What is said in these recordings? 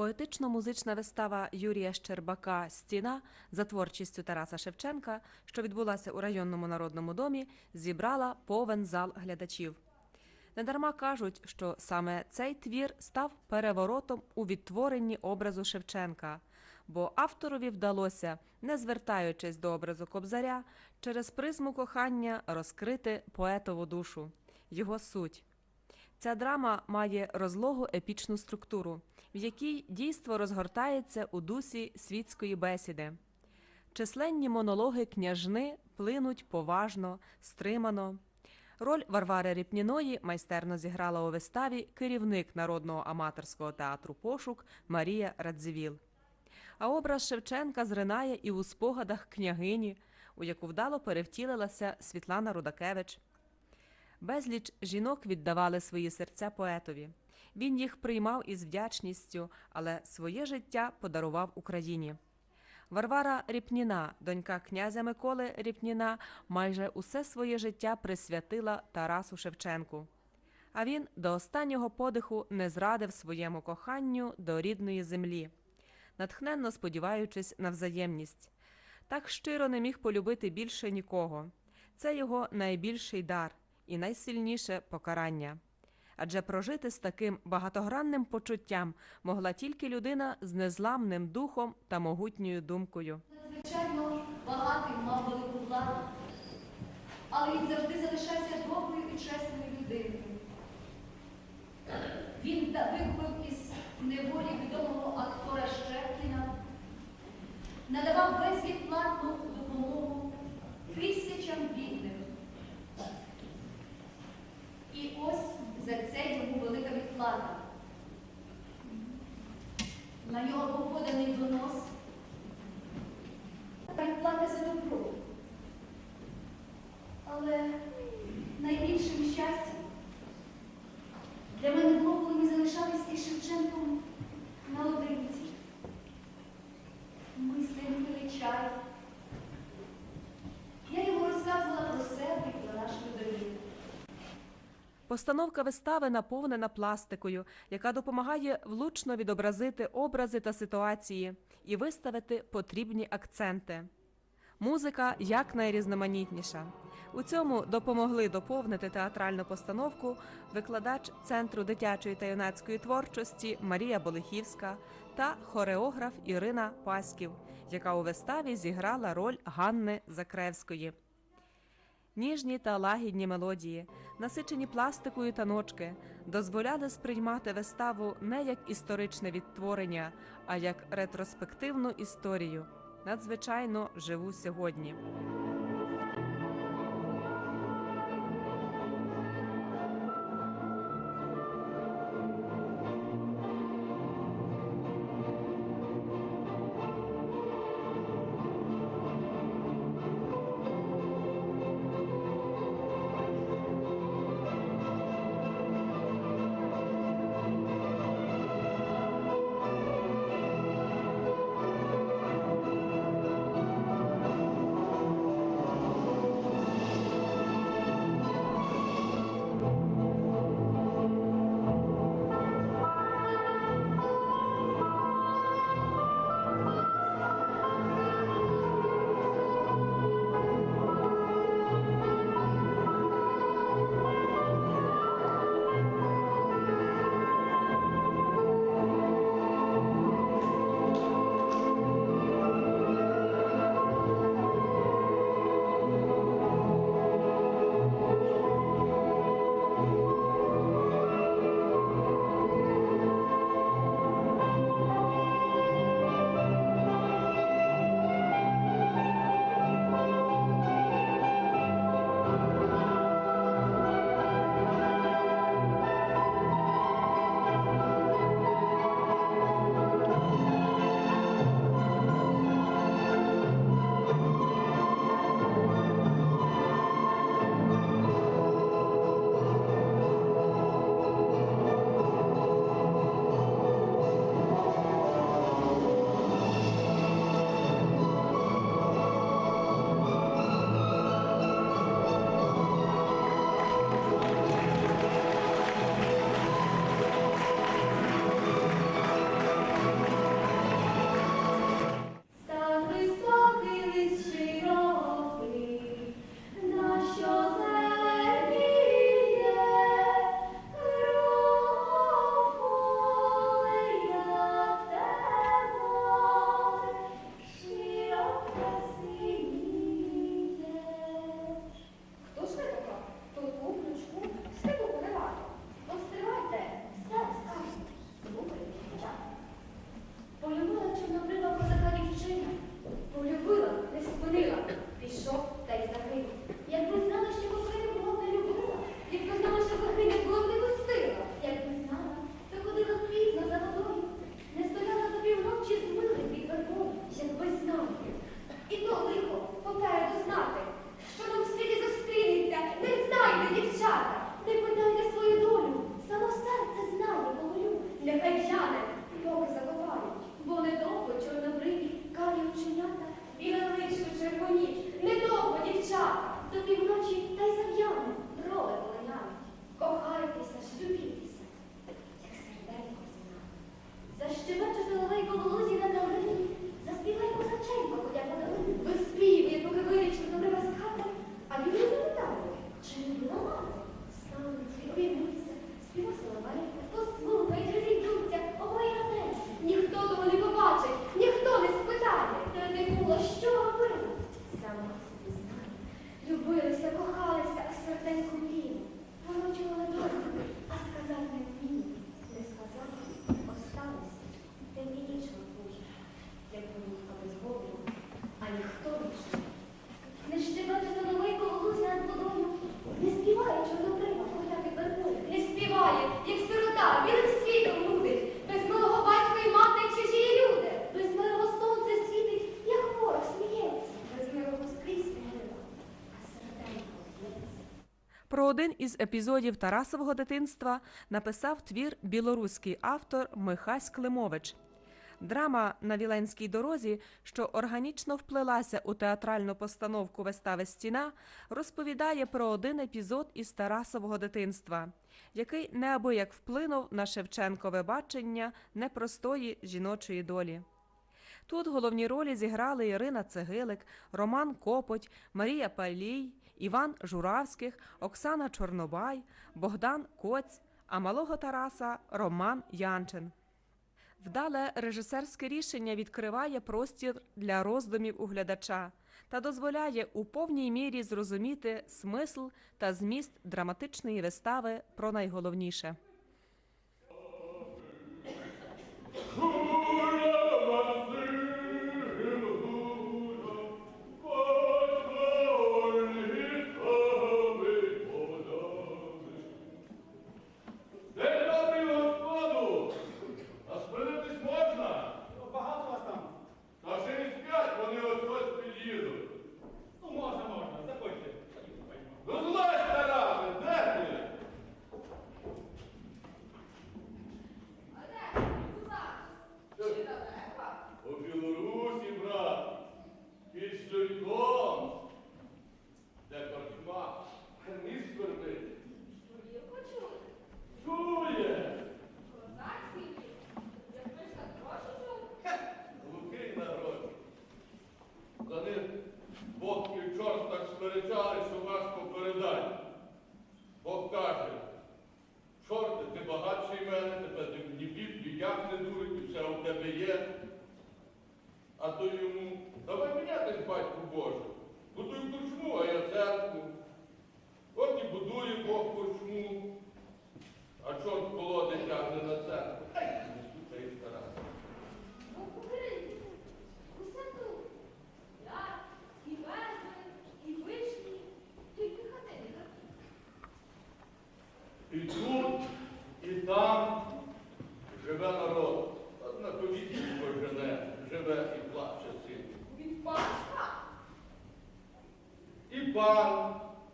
Поетично-музична вистава Юрія Щербака Стіна за творчістю Тараса Шевченка, що відбулася у районному народному домі, зібрала повен зал глядачів. Недарма кажуть, що саме цей твір став переворотом у відтворенні образу Шевченка, бо авторові вдалося, не звертаючись до образу Кобзаря, через призму кохання розкрити поетову душу, його суть. Ця драма має розлогу епічну структуру, в якій дійство розгортається у дусі світської бесіди. Численні монологи княжни плинуть поважно, стримано. Роль Варвари Ріпніної майстерно зіграла у виставі керівник народного аматорського театру Пошук Марія Радзивіл. А образ Шевченка зринає і у спогадах княгині, у яку вдало перевтілилася Світлана Рудакевич. Безліч жінок віддавали свої серця поетові. Він їх приймав із вдячністю, але своє життя подарував Україні. Варвара Ріпніна, донька князя Миколи Ріпніна, майже усе своє життя присвятила Тарасу Шевченку. А він до останнього подиху не зрадив своєму коханню до рідної землі, натхненно сподіваючись на взаємність. Так щиро не міг полюбити більше нікого. Це його найбільший дар і найсильніше покарання. Адже прожити з таким багатогранним почуттям могла тільки людина з незламним духом та могутньою думкою. Надзвичайно багатий мав велику владу, але він завжди залишався доброю і чесною людиною. Він та- із неволі відомого актора Щепліна, надавав безвідплатну І ось за це йому велика відплата. На нього був поданий донос відплата за добро. Але найбільшим щастям для мене було, коли ми залишались із Шевченком наодинці. Ми з ним пили чай. Я йому розказувала про себе і про нашу долину. Постановка вистави наповнена пластикою, яка допомагає влучно відобразити образи та ситуації і виставити потрібні акценти. Музика якнайрізноманітніша. У цьому допомогли доповнити театральну постановку викладач Центру дитячої та юнацької творчості Марія Болихівська та хореограф Ірина Паськів, яка у виставі зіграла роль Ганни Закревської. Ніжні та лагідні мелодії, насичені пластикою та ночки, дозволяли сприймати виставу не як історичне відтворення, а як ретроспективну історію, надзвичайно живу сьогодні. Один із епізодів Тарасового дитинства написав твір білоруський автор Михась Климович. Драма на Віленській дорозі, що органічно вплелася у театральну постановку вистави Стіна, розповідає про один епізод із Тарасового дитинства, який неабияк вплинув на Шевченкове бачення непростої жіночої долі. Тут головні ролі зіграли Ірина Цегилик, Роман Копоть, Марія Палій, Іван Журавських, Оксана Чорнобай, Богдан Коць, а малого Тараса Роман Янчин. Вдале режисерське рішення відкриває простір для роздумів у глядача та дозволяє у повній мірі зрозуміти смисл та зміст драматичної вистави про найголовніше.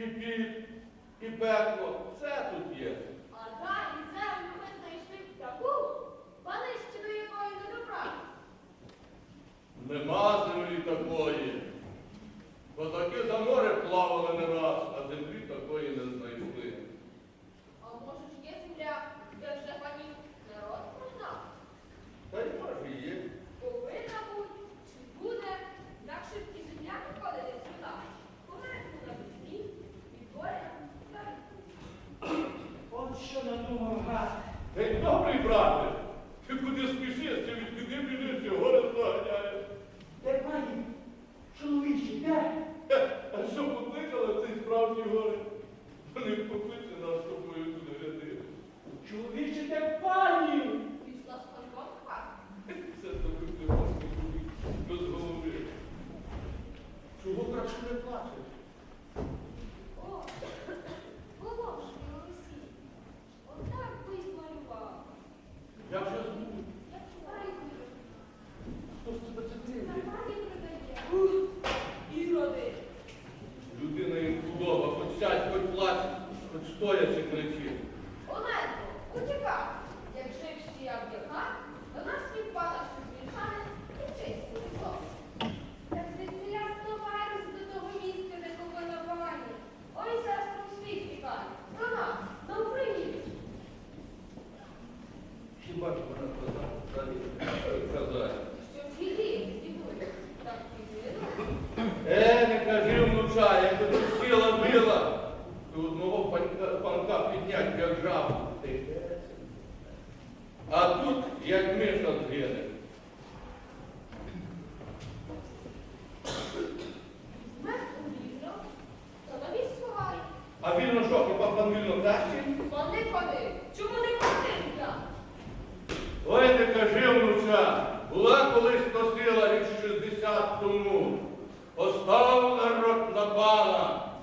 І піп, і пекло, все тут є. А далі землю ми знайшли таку, панищину якої не добрались. Нема землі такої. Козаки за море плавали не раз, а землі такої не знайшли. А може ж є земля, де вже панів народ прознав? Та й може є. Повинна бути, чи буде, інакше б і земля приходить сюди. Померти на весні, від горя, та От що надумав гад. Гей, добрий брате, ти куди спішиш, ти від куди біжиш, горе доганяєш. Де пані? Чоловічі, де? А що покликали цей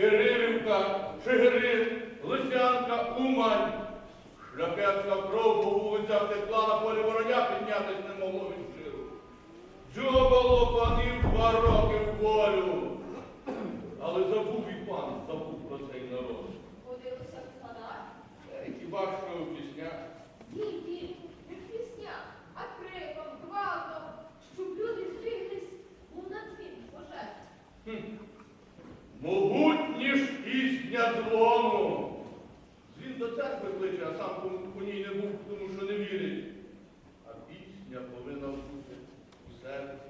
Кирилівка, Чигирин, Лисянка, Умань. Шляхетська кров по вулицях на полі вороня піднятись не могло від жиру. Дзьобало панів два роки в полю. Але забув і пан, забув про цей народ. Ходилося в панах? Е, хіба що в піснях? Ні, ні, не в піснях, а криком, гвалтом, щоб люди зриглись у надзвін пожежі. Могутніш пісня дзвону. Звін до церкви кличе, а сам по ній не був, тому що не вірить. А пісня повинна бути у серці.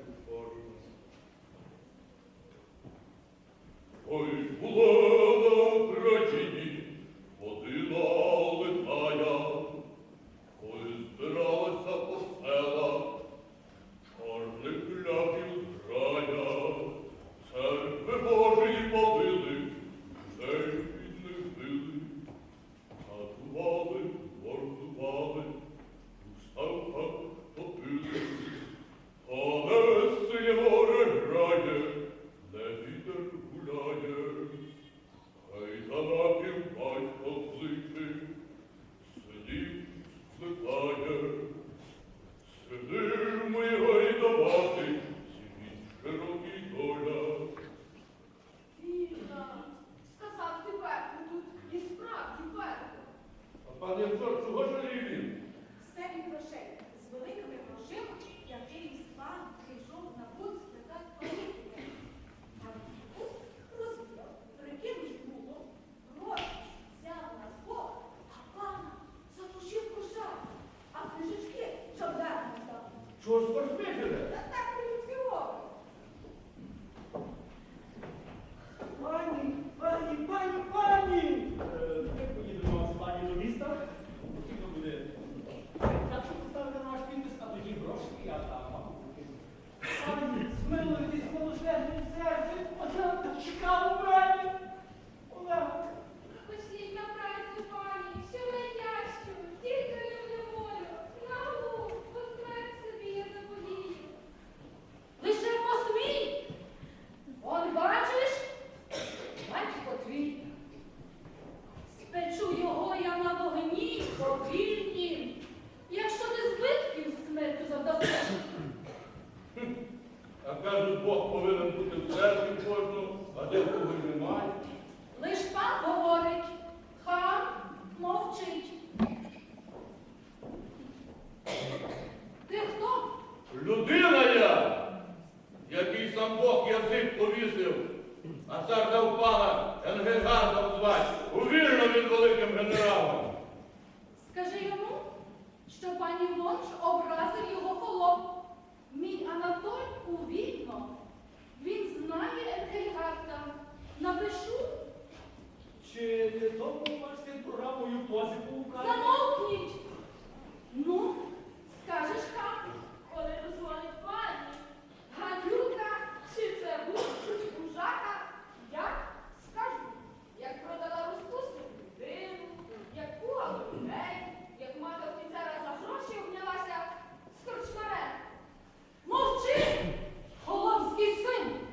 повісив, а цар дав пана Енгельгарда звати. Увільно він великим генералом. Скажи йому, що пані Вонж образив його холоп. Мій Анатоль у. Він знає Енгельгарда. Напишу. Чи не то бачите програмою позику указ? Замовкніть! Ну, скажеш хату, коли дозволить пані. Гадюка чи це був Бужака, я скажу, як продала розпусну людину, як пугала людей, як мати офіцера за гроші обнялася з корчмарем. Мовчи, головський син!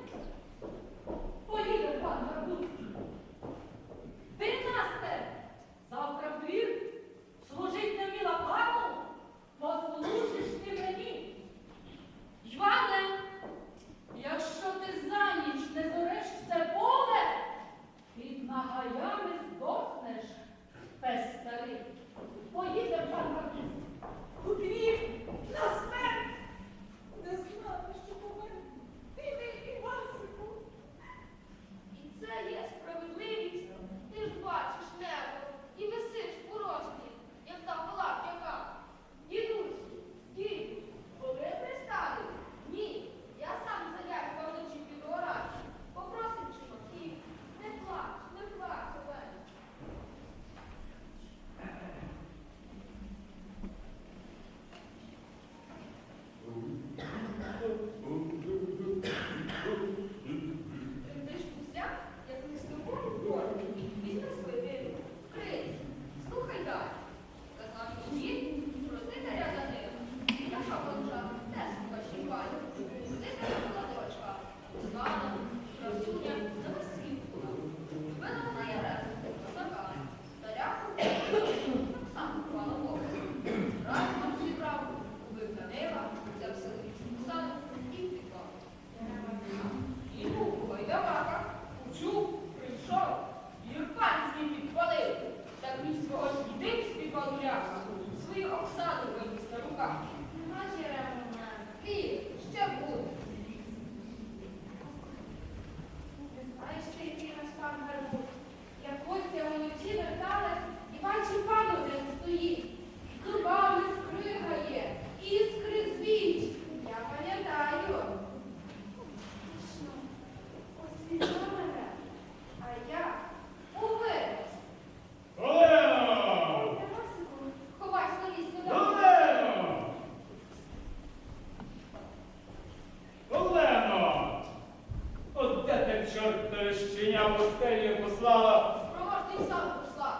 щеня постелі послала. Проможний сам пішла.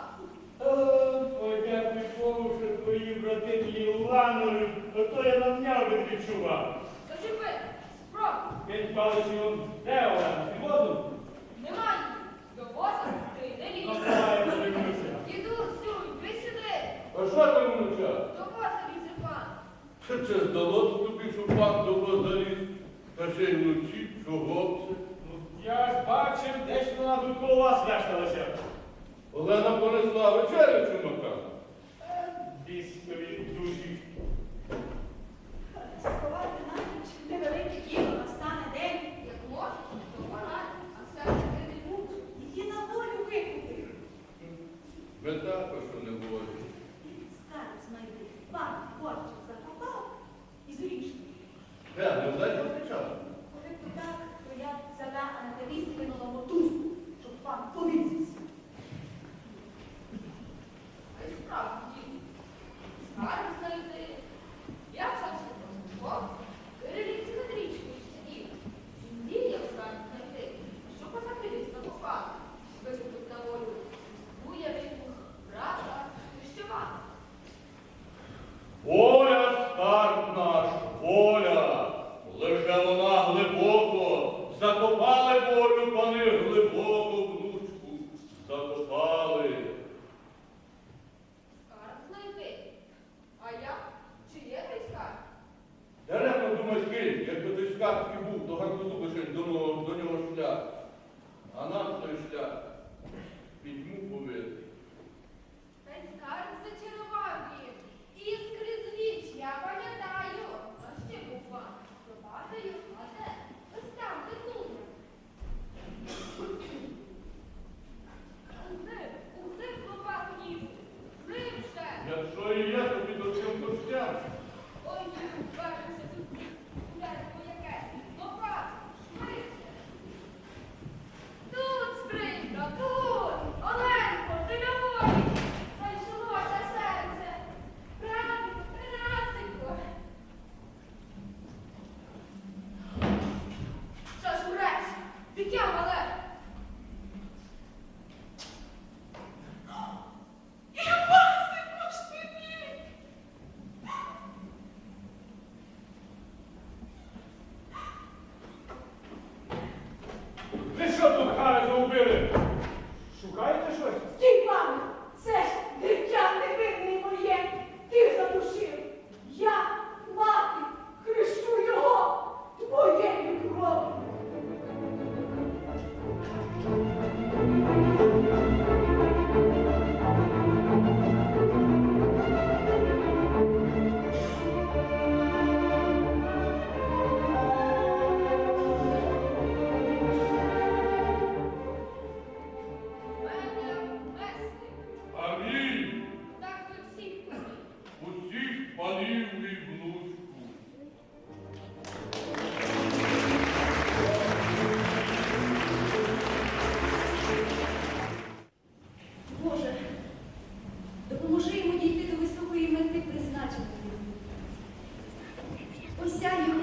Ой, я що твої брати мені ланули, а то я на би відчував. Зачепи, спробуй. П'ять паличів, де вона? І воду? До воза ти не лізь. Давай, Маринюся. Ви сюди. А що ти внуча? До воза лізе це здалося тобі, що пан до воза ліз? Та ще й вночі, чого це? Я ж бачив, десь вона тут коло вас вешталася. Олена понесла вечерю чумака. Е, Бісові місця їх